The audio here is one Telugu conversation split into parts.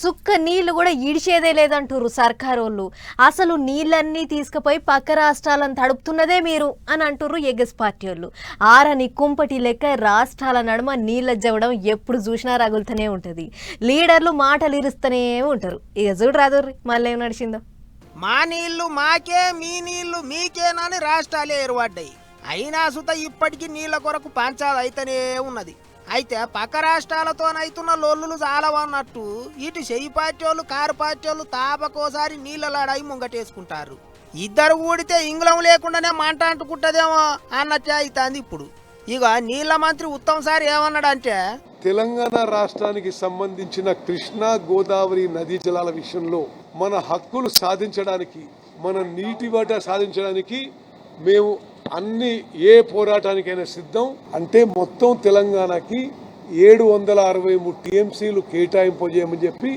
సుక్క నీళ్ళు కూడా ఇడిచేదే లేదంటారు సర్కారు వాళ్ళు అసలు నీళ్ళన్నీ తీసుకుపోయి పక్క రాష్ట్రాలను తడుపుతున్నదే మీరు అని అంటుర్రు ఎగస్ పార్టీ వాళ్ళు ఆరని కుంపటి లెక్క రాష్ట్రాల నడుమ నీళ్ళ జవడం ఎప్పుడు చూసినా రగులుతూనే ఉంటుంది. లీడర్లు మాటలు ఇరుస్తూనే ఉంటారు. ఇక చూడు రాదుర్రి మళ్ళీ ఏం నడిచిందో. మా నీళ్ళు మాకే మీ నీళ్ళు మీకేనని రాష్ట్రాలే ఏర్పడ్డాయి. అయినా సుత ఇప్పటికీ నీళ్ళ కొరకు పంచాది అయితేనే ఉన్నది. అయితే పక్క రాష్ట్రాలతోనైతున్న లొల్లులు చాలవన్నట్టు ఇటు చెయ్యి పార్టీ వాళ్ళు కారు పార్టీ వాళ్ళు తాపకోసారి నీళ్ళలాడాయి ముంగటేసుకుంటారు. ఇద్దరు ఊడితే ఇంగ్లం లేకుండానే మంట అంటుకుంటదేమో అన్నట్టే అవుతుంది ఇప్పుడు. ఇక నీళ్ళ మంత్రి ఉత్తమ్ సార్ ఏమన్నాడంటే తెలంగాణ రాష్ట్రానికి సంబంధించిన కృష్ణా గోదావరి నదీ జలాల విషయంలో మన హక్కులు సాధించడానికి మన నీటి వాటా సాధించడానికి మేము అన్ని ఏ పోరాటానికైనా సిద్ధం. అంటే మొత్తం తెలంగాణకి ఏడు వందల అరవై మూడు టీఎంసీలు కేటాయింపజేయమని చెప్పి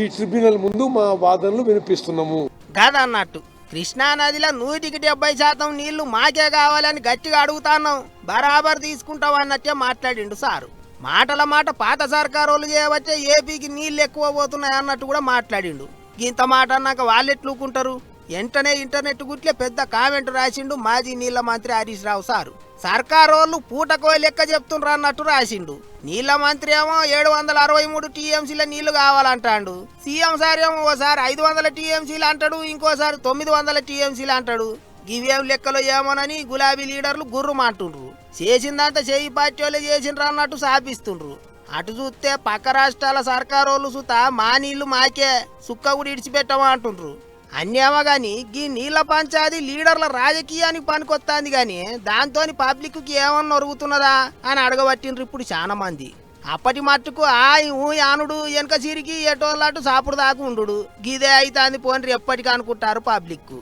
ఈ ట్రిబ్యునల్ ముందు మా వాదనలు వినిపిస్తున్నాము. కాదన్నట్టు కృష్ణా నదిలో నూటికి డెబ్బై శాతం నీళ్ళు మాకే కావాలని గట్టిగా అడుగుతాన్నాం బరాబర్ తీసుకుంటాం అన్నట్టే మాట్లాడిండు సారు. మాటల మాట పాత సర్కారోళ్ళు చేయవచ్చే ఏపీకి నీళ్ళు ఎక్కువ పోతున్నాయి అన్నట్టు కూడా మాట్లాడిండు. ఇంత మాట అన్నాక వాళ్ళు ఎట్లుకుంటారు వెంటనే ఇంటర్నెట్ గుట్లే పెద్ద కామెంట్ రాసిండు మాజీ నీళ్ళ మంత్రి హరీష్ రావు సారు. సర్కారోళ్ళు పూటకో లెక్క చెప్తుండ్రు అన్నట్టు రాసిండు. నీళ్ళ మంత్రి ఏమో ఏడు వందల అరవై మూడు టీఎంసీల నీళ్ళు కావాలంటాడు. సీఎం సార్ ఏమో ఓసారి ఐదు వందల టీఎంసీలు అంటాడు ఇంకోసారి తొమ్మిది వందల టీఎంసీలు అంటాడు. గివేం లెక్కలో ఏమోనని గులాబీ లీడర్లు గుర్రుమంటుండ్రు చేసిందంతా చేయి పార్టీ వాళ్ళే చేసిండ్రు అన్నట్టు సాపిస్తుండ్రు. అటు చూస్తే పక్క రాష్ట్రాల సర్కారోళ్ళు సుత మా నీళ్ళు మాకే సుక్క కూడా ఇడిచిపెట్టమా అంటుండ్రు అన్నేమో గాని గీ నీళ్ళ పంచాది లీడర్ల రాజకీయానికి పనికొస్తాంది గాని దాంతోని పబ్లిక్కి ఏమన్నా ఒరుగుతున్నదా అని అడగబట్టిండ్రు ఇప్పుడు చాలా మంది. అప్పటి మట్టుకు ఆ ఊ ఆనుడు వెనక సిరికి ఎటోళ్ళటు సాపుడు దాకా ఉండు గిదే అంది పోన్రి ఎప్పటికీ అనుకుంటారు పబ్లిక్